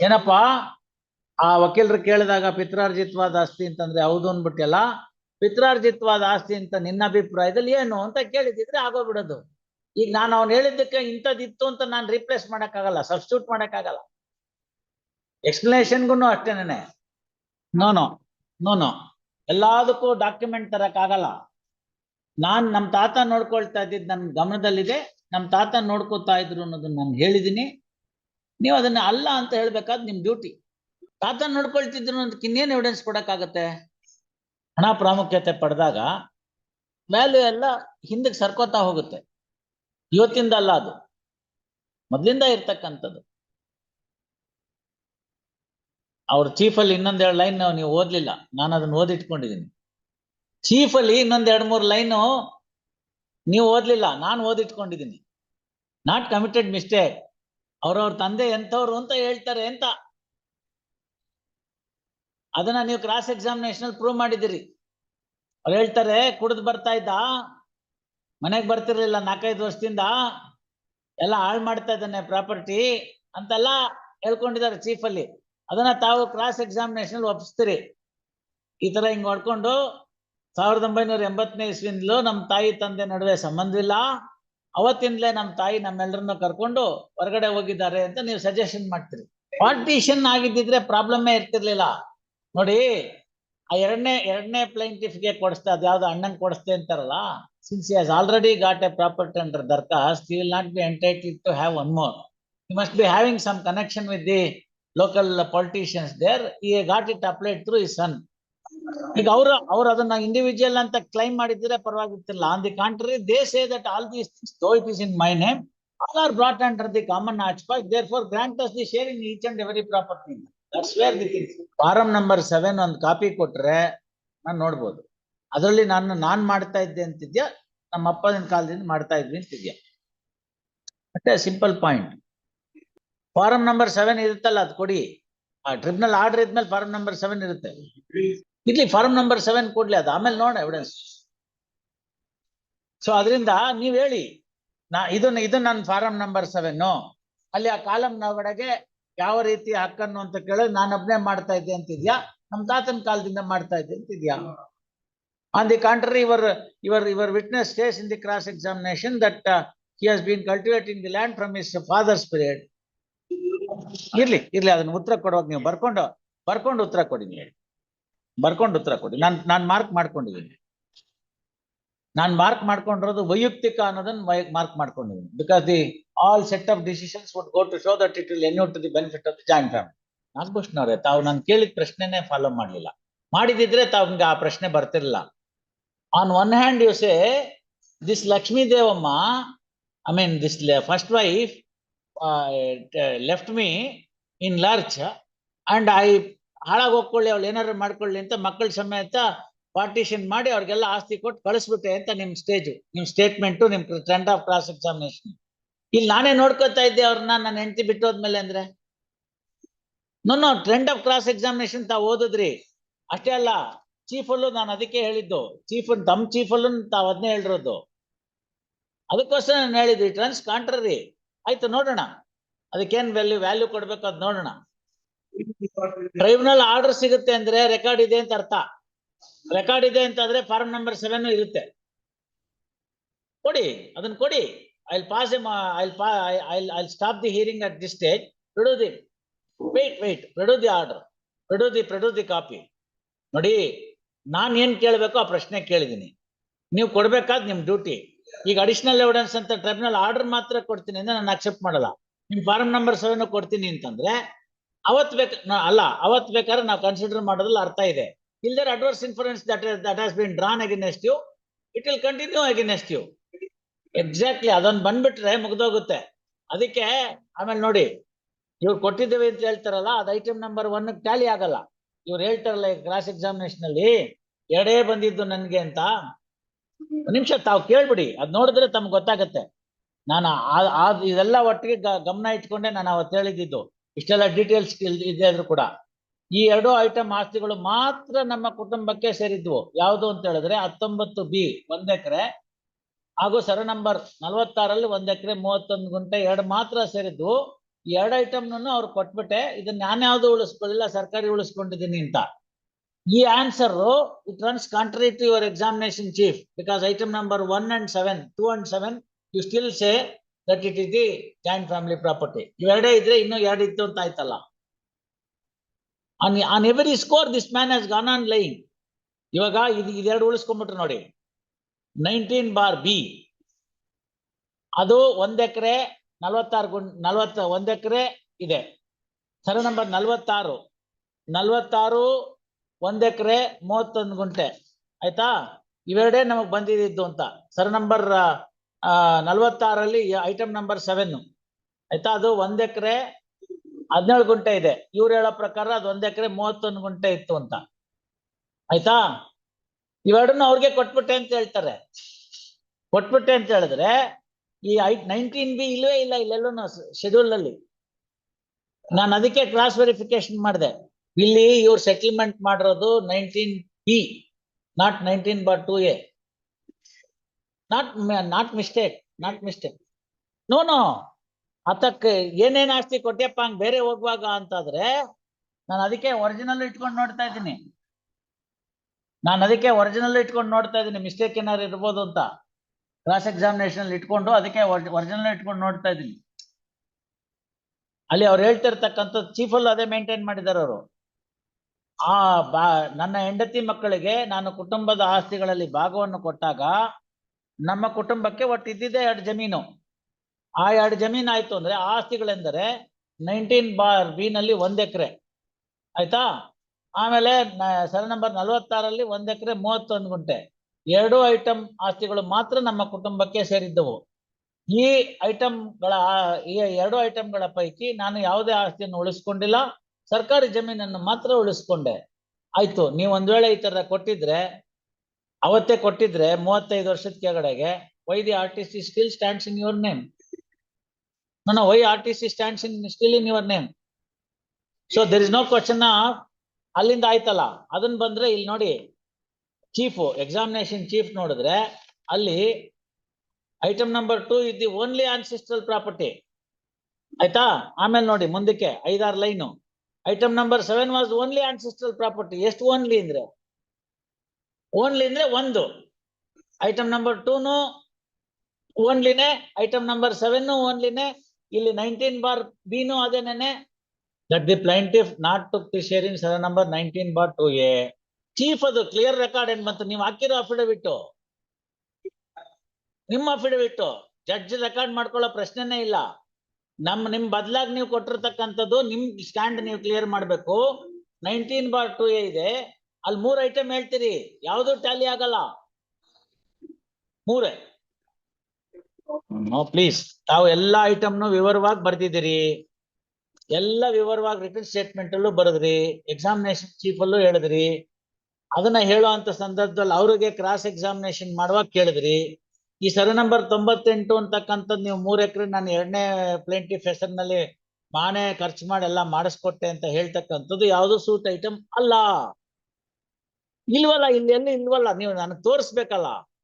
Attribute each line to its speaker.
Speaker 1: ಏನಪ್ಪಾ? ಆ ವಕೀಲರು ಕೇಳಿದಾಗ ಪಿತ್ರಾರ್ಜಿತವಾದ ಆಸ್ತಿ ಅಂತಂದ್ರೆ ಹೌದು ಅನ್ಬಿಟ್ಟಲ್ಲ ಪಿತ್ರಾರ್ಜಿತವಾದ ಆಸ್ತಿ ಅಂತ ನಿನ್ನ ಅಭಿಪ್ರಾಯದಲ್ಲಿ ಏನು ಅಂತ ಕೇಳಿದಿದ್ರೆ ಆಗೋಗ್ಬಿಡೋದು. ಈಗ ನಾನು ಅವ್ನು ಹೇಳಿದ್ದಕ್ಕೆ ಇಂಥದ್ದಿತ್ತು ಅಂತ ನಾನು ರಿಪ್ಲೇಸ್ ಮಾಡಕ್ಕಾಗಲ್ಲ ಸಬ್ಸ್ಟ್ಯೂಟ್ ಮಾಡೋಕ್ಕಾಗಲ್ಲ. ಎಕ್ಸ್ಪ್ಲನೇಷನ್ಗೂ ಅಷ್ಟೇನೆ ನೋ ನೋ ನೋ ನೋ ಎಲ್ಲದಕ್ಕೂ ಡಾಕ್ಯುಮೆಂಟ್ ತರಕ್ಕಾಗಲ್ಲ. ನಾನ್ ನಮ್ಮ ತಾತ ನೋಡ್ಕೊಳ್ತಾ ಇದ್ದಿದ್ ನನ್ ಗಮನದಲ್ಲಿದೆ, ನಮ್ ತಾತ ನೋಡ್ಕೊತಾ ಇದ್ರು ಅನ್ನೋದನ್ನ ನಾನು ಹೇಳಿದೀನಿ. ನೀವು ಅದನ್ನ ಅಲ್ಲ ಅಂತ ಹೇಳ್ಬೇಕಾದ್ ನಿಮ್ ಡ್ಯೂಟಿ. ತಾತ ನೋಡ್ಕೊಳ್ತಿದ್ರು ಅಂತ ಇನ್ನೇನ್ ಎವಿಡೆನ್ಸ್ ಕೊಡಕ್ಕಾಗತ್ತೆ? ಹಣ ಪ್ರಾಮುಖ್ಯತೆ ಪಡೆದಾಗ ವ್ಯಾಲ್ಯೂ ಎಲ್ಲ ಹಿಂದಕ್ಕೆ ಸರ್ಕೋತಾ ಹೋಗುತ್ತೆ. ಇವತ್ತಿಂದ ಅಲ್ಲ ಅದು. ಮೊದ್ಲಿಂದ ಇರ್ತಕ್ಕಂಥದ್ದು. ಅವ್ರ ಚೀಫಲ್ಲಿ ಇನ್ನೊಂದೆರಡು ಲೈನ್ ನೀವು ಓದ್ಲಿಲ್ಲ. ನಾನು ಅದನ್ನ ಓದಿಟ್ಕೊಂಡಿದ್ದೀನಿ ಚೀಫಲ್ಲಿ ಅಲ್ಲಿ ಇನ್ನೊಂದ್ ಎರಡ್ ಮೂರ್ ಲೈನು ನೀವು ಓದ್ಲಿಲ್ಲ. ನಾನು ಓದಿಟ್ಕೊಂಡಿದ್ದೀನಿ ನಾಟ್ ಕಮಿಟೆಡ್ ಮಿಸ್ಟೇಕ್ ಅವ್ರವ್ರ ತಂದೆ ಎಂಥವ್ರು ಅಂತ ಹೇಳ್ತಾರೆ ಅಂತ. ಅದನ್ನ ನೀವು ಕ್ರಾಸ್ ಎಕ್ಸಾಮಿನೇಷನ್ ಪ್ರೂವ್ ಮಾಡಿದಿರಿ ಅವ್ರು ಹೇಳ್ತಾರೆ, ಕುಡಿದು ಬರ್ತಾ ಇದ್ದ? ಮನೆಗೆ ಬರ್ತಿರ್ಲಿಲ್ಲ ನಾಲ್ಕೈದು ವರ್ಷದಿಂದ? ಎಲ್ಲ ಹಾಳು ಮಾಡ್ತಾ ಇದ್ದಾನೆ ಪ್ರಾಪರ್ಟಿ ಅಂತೆಲ್ಲ ಹೇಳ್ಕೊಂಡಿದ್ದಾರೆ ಚೀಫ್ ಅಲ್ಲಿ. ಅದನ್ನ ತಾವು ಕ್ರಾಸ್ ಎಕ್ಸಾಮಿನೇಷನ್ ಒಪ್ಪಿಸ್ತೀರಿ ಈ ತರ ಹಿಂಗ್ ಹೊಡ್ಕೊಂಡು ಸಾವಿರದ ಒಂಬೈನೂರ ಎಂಬತ್ತನೇ ಇಸ್ವಿಂದಲೂ ನಮ್ಮ ತಾಯಿ ತಂದೆ ನಡುವೆ ಸಂಬಂಧವಿಲ್ಲ ಅವತ್ತಿಂದಲೇ ನಮ್ಮ ತಾಯಿ ನಮ್ಮೆಲ್ಲರನ್ನ ಕರ್ಕೊಂಡು ಹೊರಗಡೆ ಹೋಗಿದ್ದಾರೆ ಅಂತ ನೀವು ಸಜೆಷನ್ ಮಾಡ್ತೀರಿ. ಪಾರ್ಟಿಷನ್ ಆಗಿದ್ದಿದ್ರೆ ಪ್ರಾಬ್ಲಮ್ಮೇ ಇರ್ತಿರ್ಲಿಲ್ಲ. ನೋಡಿ, ಆ ಎರಡನೇ ಎರಡನೇ ಪ್ಲೈಂಟಿಫ್ಗೆ ಕೊಡಿಸ್ತಾ ಅದ್ಯಾವ್ದು ಅಣ್ಣಂಗೆ ಕೊಡಿಸ್ತೆ ಅಂತಾರಲ್ಲ since as already got a property under darkhast you will not be entitled to have one more you must be having some connection with the local politicians there he got it applied through ಈ son. ಈಗ ಅವ್ರ ಅವ್ರ ಅದನ್ನ individual ಅಂತ claim ಮಾಡಿದ್ರೆ ಪರವಾಗಿರ್ತಿಲ್ಲ. On the country they say that all these things though it is in my name all are brought under the common hotchpot there for grant us the share in each and every property that's where the things form number seven ಒಂದು copy ಕೊಟ್ರೆ ನಾನು ನೋಡ್ಬೋದು. ಅದರಲ್ಲಿ ನಾನು, ನಾನ್ ಮಾಡ್ತಾ ಇದ್ದೆ ಅಂತಿದ್ಯಾ? ನಮ್ಮ ಅಪ್ಪನ ಕಾಲದಿಂದ ಮಾಡ್ತಾ ಇದ್ವಿ ಅಂತಿದ್ಯಾ? ಮತ್ತೆ simple point form number seven ಇರುತ್ತಲ್ಲ, ಅದು ಕೊಡಿ. ಆ ಟ್ರಿಬ್ಯುನಲ್ ಆರ್ಡರ್ ಇದ್ಮೇಲೆ ಫಾರಂ ನಂಬರ್ ಸೆವೆನ್ ಇರುತ್ತೆ. ಇರ್ಲಿ ಫಾರ್ಮ್ ನಂಬರ್ ಸೆವೆನ್ ಕೊಡ್ಲಿ ಅದು. ಆಮೇಲೆ ನೋಡ ಎವಿಡೆನ್ಸ್ ಸೊ ಅದರಿಂದ ನೀವ್ ಹೇಳಿ, ನಾ ಇದನ್ನ, ಇದು ನನ್ನ ಫಾರಂ ನಂಬರ್ ಸೆವೆನ್ ಅಲ್ಲಿ ಆ ಕಾಲಂ ಒಳಗೆ ಯಾವ ರೀತಿ ಹಕ್ಕನ್ನು ಅಂತ ಕೇಳಿ ನಾನು ಒಬ್ನೇ ಮಾಡ್ತಾ ಇದ್ದೆ ಅಂತಿದ್ಯಾ? ನಮ್ಮ ತಾತನ ಕಾಲದಿಂದ ಮಾಡ್ತಾ ಇದ್ದೆ ಅಂತಿದ್ಯಾ? ಆನ್ ದಿ ಕಾಂಟ್ರರಿ ಇವರ್ ಇವರ್ ಇವರ್ witness states in the cross examination that he has been cultivating the land from his father's period ಇರ್ಲಿ ಇರ್ಲಿ, ಅದನ್ನ ಉತ್ತರ ಕೊಡುವಾಗ ನೀವು ಬರ್ಕೊಂಡು ಬರ್ಕೊಂಡು ಉತ್ತರ ಕೊಡಿ ನೀವು ಬರ್ಕೊಂಡು ಉತ್ತರ ಕೊಡಿ. ನಾನ್ ನಾನ್ ಮಾರ್ಕ್ ಮಾಡ್ಕೊಂಡಿದ್ದೀನಿ ನಾನ್ ಮಾರ್ಕ್ ಮಾಡ್ಕೊಂಡಿರೋದು ವೈಯಕ್ತಿಕ ಅನ್ನೋದನ್ನ ಮಾರ್ಕ್ ಮಾಡ್ಕೊಂಡಿದ್ದೀನಿ because the all set of decisions would go to show that it will enure to the benefit of the joint family ನಾಗಭೂಷಣವ್ರೆ, ತಾವು ನಾನು ಕೇಳಿದ ಪ್ರಶ್ನೆನೇ ಫಾಲೋ ಮಾಡಲಿಲ್ಲ. ಮಾಡಿದಿದ್ರೆ ತಾವ್ಗೆ ಆ ಪ್ರಶ್ನೆ ಬರ್ತಿರ್ಲಿಲ್ಲ. On one hand you say this Lakshmi Devamma I mean this first wife left me in lurch and I ಹಾಳಾಗಿ ಹೋಗ್ಕೊಳ್ಳಿ ಅವ್ಳು ಏನಾದ್ರು ಮಾಡ್ಕೊಳ್ಳಿ ಅಂತ ಮಕ್ಕಳ ಸಮೇತ ಪಾರ್ಟಿಷನ್ ಮಾಡಿ ಅವ್ರಿಗೆಲ್ಲ ಆಸ್ತಿ ಕೊಟ್ಟು ಕಳಿಸ್ಬಿಟ್ಟೆ ಅಂತ ನಿಮ್ ಸ್ಟೇಜ್ ನಿಮ್ ಸ್ಟೇಟ್ಮೆಂಟು ನಿಮ್ ಟ್ರೆಂಡ್ ಆಫ್ ಕ್ಲಾಸ್ ಎಕ್ಸಾಮಿನೇಷನ್ ಇಲ್ಲಿ ನಾನೇ ನೋಡ್ಕೊತಾ ಇದ್ದೆ ಅವ್ರನ್ನ, ನನ್ನ ಹೆಂಡತಿ ಬಿಟ್ಟೋದ್ಮೇಲೆ ಅಂದ್ರೆ. ನಾನು ಟ್ರೆಂಡ್ ಆಫ್ ಕ್ಲಾಸ್ ಎಕ್ಸಾಮಿನೇಷನ್ ತಾವು ಓದಿದ್ರಿ. ಅಷ್ಟೇ ಅಲ್ಲ ಚೀಫ್ ಅಲ್ಲೂ ನಾನು ಅದಕ್ಕೆ ಹೇಳಿದ್ದು. ಚೀಫ್ ತಮ್ ಚೀಫ್ ಅಲ್ಲೂ ತಾವ್ ಅದನ್ನೇ ಹೇಳಿರೋದು. ಅದಕ್ಕೋಸ್ಕರ ನಾನು ಹೇಳಿದ್ವಿ ಟ್ರಾನ್ಸ್ ಕಾಂಟ್ರರಿ ಆಯ್ತು, ನೋಡೋಣ. ಅದಕ್ಕೇನು ವ್ಯಾಲ್ಯೂ ವ್ಯಾಲ್ಯೂ ಕೊಡ್ಬೇಕು ಅದ್ ನೋಡೋಣ. ಟ್ರೈಬ್ಯುನಲ್ ಆರ್ಡರ್ ಸಿಗುತ್ತೆ ಅಂದ್ರೆ ರೆಕಾರ್ಡ್ ಇದೆ ಅಂತ ಅರ್ಥ. ರೆಕಾರ್ಡ್ ಇದೆ ಅಂತಂದ್ರೆ ಫಾರ್ಮ್ ನಂಬರ್ ಸೆವೆನ್ ಇರುತ್ತೆ. ಕೊಡಿ ಅದನ್ನ ಕೊಡಿ. I pass um I I I stop the hearing at this stage ಬಿಡು ದಿ ವೇಟ್ ವೇಟ್ ಬಿಡು ದಿ ಆರ್ಡರ್ ಬಿಡು ದಿ ಬಿಡು ದಿ ಕಾಪಿ ನೋಡಿ, ನಾನ್ ಏನ್ ಕೇಳಬೇಕು ಆ ಪ್ರಶ್ನೆ ಕೇಳಿದೀನಿ ನೀವು ಕೊಡ್ಬೇಕಾದ್ ನಿಮ್ ಡ್ಯೂಟಿ ಈಗ ಅಡಿಷನಲ್ ಎವಿಡೆನ್ಸ್ ಅಂತ ಟ್ರೈಬ್ಯುನಲ್ ಆರ್ಡರ್ ಮಾತ್ರ ಕೊಡ್ತೀನಿ ಅಂದ್ರೆ ನಾನು ಅಕ್ಸೆಪ್ಟ್ ಮಾಡಲ್ಲ. ನಿಮ್ ಫಾರ್ಮ್ ನಂಬರ್ ಸೆವೆನ್ ಕೊಡ್ತೀನಿ ಅಂತಂದ್ರೆ ಅವತ್ ಬೇಕ ಅಲ್ಲ, ಅವತ್ ಬೇಕಾದ್ರೆ ನಾವು ಕನ್ಸಿಡರ್ ಮಾಡೋದ್ರಲ್ಲಿ ಅರ್ಥ ಇದೆ. ಇಲ್ದರ್ adverse influence that that has been drawn against you it will continue against you exactly ಅದೊಂದು ಬಂದ್ಬಿಟ್ರೆ ಮುಗ್ದೋಗುತ್ತೆ. ಅದಕ್ಕೆ, ಆಮೇಲೆ ನೋಡಿ, ಇವ್ರು ಕೊಟ್ಟಿದ್ದೇವೆ ಅಂತ ಹೇಳ್ತಾರಲ್ಲ, ಅದು ಐಟಮ್ ನಂಬರ್ ಒನ್ ಟ್ಯಾಲಿ ಆಗಲ್ಲ. ಇವ್ರು ಹೇಳ್ತಾರಲ್ಲ ಕ್ರಾಸ್ ಎಕ್ಸಾಮಿನೇಷನ್ ಅಲ್ಲಿ ಎರಡೇ ಬಂದಿದ್ದು ನನ್ಗೆ ಅಂತ. ನಿಮಿಷ ತಾವು ಕೇಳ್ಬಿಡಿ, ಅದ್ ನೋಡಿದ್ರೆ ತಮ್ಗೆ ಗೊತ್ತಾಗತ್ತೆ. ನಾನು ಇದೆಲ್ಲ ಒಟ್ಟಿಗೆ ಗಮನ ಇಟ್ಕೊಂಡೆ ನಾನು ಅವತ್ತು ಹೇಳಿದ್ದು. ಇಷ್ಟೆಲ್ಲ ಡೀಟೇಲ್ಸ್ ಇದೆ ಆದ್ರೂ ಕೂಡ. ಈ ಎರಡು ಐಟಮ್ ಆಸ್ತಿಗಳು ಮಾತ್ರ ನಮ್ಮ ಕುಟುಂಬಕ್ಕೆ ಸೇರಿದ್ವು. ಯಾವುದು ಅಂತ ಹೇಳಿದ್ರೆ ಹತ್ತೊಂಬತ್ತು ಬಿ, ಒಂದ್ ಎಕರೆ. ಹಾಗೂ ಸರ ನಂಬರ್ ನಲವತ್ತಾರಲ್ಲಿ ಒಂದ್ ಎಕರೆ ಮೂವತ್ತೊಂದು ಗುಂಟೆ ಎರಡು ಮಾತ್ರ ಸೇರಿದ್ವು ಈ ಎರಡು ಐಟಮ್ನೂ ಅವ್ರು ಕೊಟ್ಬಿಟ್ಟೆ. ಇದನ್ನ ನಾನು ಯಾವ್ದು ಉಳಿಸ್ಕೊಳ್ಳಿಲ್ಲ, ಸರ್ಕಾರಿ ಉಳಿಸ್ಕೊಂಡಿದ್ದೀನಿ ಅಂತ. ಈ answer it runs contrary to your examination chief because item number one and seven two and seven you still say that it is the joint family property ಇವೆರಡೇ ಇದ್ರೆ ಇನ್ನೂ ಎರಡು ಇತ್ತು ಅಂತ ಆಯ್ತಲ್ಲ. On on every score this man has gone on line ಇವಾಗ ಇದು, ಇದೆರಡು ಉಳಿಸ್ಕೊಂಡ್ಬಿಟ್ರು ನೋಡಿ. ನೈನ್ಟೀನ್ ಬಾರ್ ಬಿ ಅದು ಒಂದ್ ಎಕರೆ ನಲ್ವತ್ತಾರು ಗುಂಡ್ ನಲ್ವತ್ತ, ಒಂದ್ ಎಕರೆ ಇದೆ. ಸರ ನಂಬರ್ ನಲ್ವತ್ತಾರು. ನಲ್ವತ್ತಾರು, ಒಂದ್ ಎಕರೆ ಮೂವತ್ತೊಂದು ಗುಂಟೆ. ಆಯ್ತಾ? ಇವೆರಡೇ ನಮಗ್ ಬಂದಿದ್ದು ಅಂತ. ಸರ ನಂಬರ್ ನಲ್ವತ್ತಾರಲ್ಲಿ ಐಟಮ್ ನಂಬರ್ ಸೆವೆನ್ ಆಯ್ತಾ? ಅದು ಒಂದ್ ಎಕರೆ ಹದಿನೇಳು ಗುಂಟೆ ಇದೆ. ಇವ್ರು ಹೇಳೋ ಪ್ರಕಾರ ಅದು ಒಂದ್ ಎಕರೆ ಮೂವತ್ತೊಂದು ಗುಂಟೆ ಇತ್ತು ಅಂತ. ಆಯ್ತಾ? ಇವೆರಡನ್ನು ಅವ್ರಿಗೆ ಕೊಟ್ಬಿಟ್ಟೆ ಅಂತ ಹೇಳ್ತಾರೆ. ಕೊಟ್ಬಿಟ್ಟೆ ಅಂತ ಹೇಳಿದ್ರೆ ಈ ಐ ನೈನ್ಟೀನ್ ಬಿ ಇಲ್ಲವೇ ಇಲ್ಲ ಇಲ್ಲೆಲ್ಲೂ ಶೆಡ್ಯೂಲ್ ಅಲ್ಲಿ ನಾನು ಅದಕ್ಕೆ ಕ್ಲಾಸ್ ವೆರಿಫಿಕೇಶನ್ ಮಾಡಿದೆ. ಇಲ್ಲಿ ಇವ್ರು ಸೆಟಲ್ಮೆಂಟ್ ಮಾಡಿರೋದು nineteen B not nineteen but two A not not mistake not mistake no no ಏನೇನ್ ಆಸ್ತಿ ಕೊಟ್ಟೆಪ್ಪ ಹಂಗ್ ಬೇರೆ ಹೋಗುವಾಗ ಅಂತಾದ್ರೆ, ನಾನು ಅದಕ್ಕೆ ಒರಿಜಿನಲ್ ಇಟ್ಕೊಂಡು ನೋಡ್ತಾ ಇದ್ದೀನಿ. ನಾನು ಅದಕ್ಕೆ ಒರಿಜಿನಲ್ ಇಟ್ಕೊಂಡು ನೋಡ್ತಾ ಇದ್ದೀನಿ ಮಿಸ್ಟೇಕ್ ಏನಾರು ಇರ್ಬೋದು ಅಂತ. ಕ್ರಾಸ್ ಎಕ್ಸಾಮಿನೇಷನ್ ಇಟ್ಕೊಂಡು ಅದಕ್ಕೆ ಒರಿಜಿನಲ್ ಇಟ್ಕೊಂಡು ನೋಡ್ತಾ ಇದ್ದೀನಿ. ಅಲ್ಲಿ ಅವ್ರು ಹೇಳ್ತಿರ್ತಕ್ಕಂಥ ಚೀಫ್ ಅಲ್ಲೂ ಅದೇ ಮೇಂಟೈನ್ ಮಾಡಿದ್ದಾರೆ ಅವರು. ಆ ಬಾ, ನನ್ನ ಹೆಂಡತಿ ಮಕ್ಕಳಿಗೆ ನಾನು ಕುಟುಂಬದ ಆಸ್ತಿಗಳಲ್ಲಿ ಭಾಗವನ್ನು ಕೊಟ್ಟಾಗ ನಮ್ಮ ಕುಟುಂಬಕ್ಕೆ ಒಟ್ಟು ಇದ್ದಿದ್ದೆ ಎರಡು ಜಮೀನು. ಆ ಎರಡು ಜಮೀನು ಆಯ್ತು ಅಂದ್ರೆ ಆಸ್ತಿಗಳೆಂದರೆ ನೈನ್ಟೀನ್ ಬಾರ್ ಬಿ ನಲ್ಲಿ ಒಂದ್ ಎಕರೆ. ಆಯ್ತಾ? ಆಮೇಲೆ ಸರ ನಂಬರ್ ನಲವತ್ತಾರಲ್ಲಿ ಒಂದ್ ಎಕರೆ ಮೂವತ್ತೊಂದು ಗುಂಟೆ. ಎರಡು ಐಟಮ್ ಆಸ್ತಿಗಳು ಮಾತ್ರ ನಮ್ಮ ಕುಟುಂಬಕ್ಕೆ ಸೇರಿದ್ದವು. ಈ ಐಟಮ್ಗಳ ಈ ಎರಡು ಐಟಮ್ಗಳ ಪೈಕಿ ನಾನು ಯಾವುದೇ ಆಸ್ತಿಯನ್ನು ಉಳಿಸ್ಕೊಂಡಿಲ್ಲ. ಸರ್ಕಾರಿ ಜಮೀನನ್ನು ಮಾತ್ರ ಉಳಿಸ್ಕೊಂಡೆ. ಆಯ್ತು ನೀವು ಒಂದ್ ವೇಳೆ ಈ ತರ ಕೊಟ್ಟಿದ್ರೆ ಅವತ್ತೇ ಕೊಟ್ಟಿದ್ರೆ ಮೂವತ್ತೈದು ವರ್ಷದ ಕೆಳಗಡೆಗೆ why the R T C still stands in your name ನನ್ನ why R T C stands in still in your name so there is no question ಅಲ್ಲಿಂದ ಆಯ್ತಲ್ಲ. ಅದನ್ನ ಬಂದ್ರೆ ಇಲ್ಲಿ ನೋಡಿ ಚೀಫ್ ಎಕ್ಸಾಮಿನೇಷನ್ ಚೀಫ್ ನೋಡಿದ್ರೆ ಅಲ್ಲಿ item number two is the only ancestral property ಆಯ್ತಾ? ಆಮೇಲೆ ನೋಡಿ, ಮುಂದಕ್ಕೆ ಐದಾರು line. Item number seven was only ancestral property ಎಷ್ಟು ಓನ್ಲಿ ಅಂದ್ರೆ? ಓನ್ಲಿ ಅಂದ್ರೆ ಒಂದು. ಐಟಮ್ ನಂಬರ್ ಟೂನು ಓನ್ಲಿನೇ ಐಟಮ್ ನಂಬರ್ ಸೆವೆನ್ ಓನ್ಲಿನೇ ಇಲ್ಲಿ ನೈನ್ಟೀನ್ ಬಾರ್ ಬಿನು ಅದೇನೇನೆ that the plaintiff not to share in seven number nineteen bar two A chief ಅದು ಕ್ಲಿಯರ್ ರೆಕಾರ್ಡ್ ಏನ್ ಬಂತು? ನೀವು ಹಾಕಿರೋ ಅಫಿಡವಿಟ್ ನಿಮ್ಮ ಅಫಿಡವಿಟ್ ಜಡ್ಜ್ ರೆಕಾರ್ಡ್ ಮಾಡ್ಕೊಳ್ಳೋ ಪ್ರಶ್ನೆನೇ ಇಲ್ಲ. ನಮ್, ನಿಮ್ ಬದಲಾಗಿ ನೀವು ಕೊಟ್ಟಿರ್ತಕ್ಕಂಥದ್ದು, ನಿಮ್ ಸ್ಟ್ಯಾಂಡ್ ನೀವು ಕ್ಲಿಯರ್ ಮಾಡಬೇಕು. ನೈನ್ಟೀನ್ ಬಾರ್ ಟು ಎ ಇದೆ. ಅಲ್ಲಿ ಮೂರ್ ಐಟಮ್ ಹೇಳ್ತೀರಿ. ಯಾವ್ದು ಟ್ಯಾಲಿ ಆಗಲ್ಲ? ಮೂರೇ. ನೋ ಪ್ಲೀಸ್ ತಾವು ಎಲ್ಲಾ ಐಟಮ್ನು ವಿವರವಾಗಿ ಬರ್ದಿದ್ದೀರಿ. ಎಲ್ಲ ವಿವರವಾಗಿ ರಿಟರ್ನ್ ಸ್ಟೇಟ್ಮೆಂಟ್ ಅಲ್ಲೂ ಬರೆದ್ರಿ. ಎಕ್ಸಾಮಿನೇಷನ್ ಚೀಫ್ ಅಲ್ಲೂ ಹೇಳಿದ್ರಿ. ಅದನ್ನ ಹೇಳುವಂತ ಸಂದರ್ಭದಲ್ಲಿ ಅವ್ರಿಗೆ ಕ್ರಾಸ್ ಎಕ್ಸಾಮಿನೇಷನ್ ಮಾಡುವಾಗ ಕೇಳಿದ್ರಿ. ಈ ಸರಿ ನಂಬರ್ ತೊಂಬತ್ತೆಂಟು ಅಂತಕ್ಕಂಥದ್ದು ನೀವು ಮೂರ್ ಎಕರೆ ನಾನು ಎರಡನೇ ಪ್ಲೇಂಟಿಫ್ ಹೆಸರಿನಲ್ಲಿ ಮಾನೆ ಖರ್ಚು ಮಾಡಿ ಎಲ್ಲ ಮಾಡಿಸ್ಕೊಟ್ಟೆ ಅಂತ ಹೇಳ್ತಕ್ಕಂಥದ್ದು ಯಾವುದು ಸೂಟ್ ಐಟಮ್ ಅಲ್ಲ. ಇಲ್ವಲ್ಲ ಇಲ್ಲಿ ಎಲ್ಲಿ ಇಲ್ವಲ್ಲ ನೀವು ನನಗೆ ತೋರಿಸ್ಬೇಕಲ್ಲ.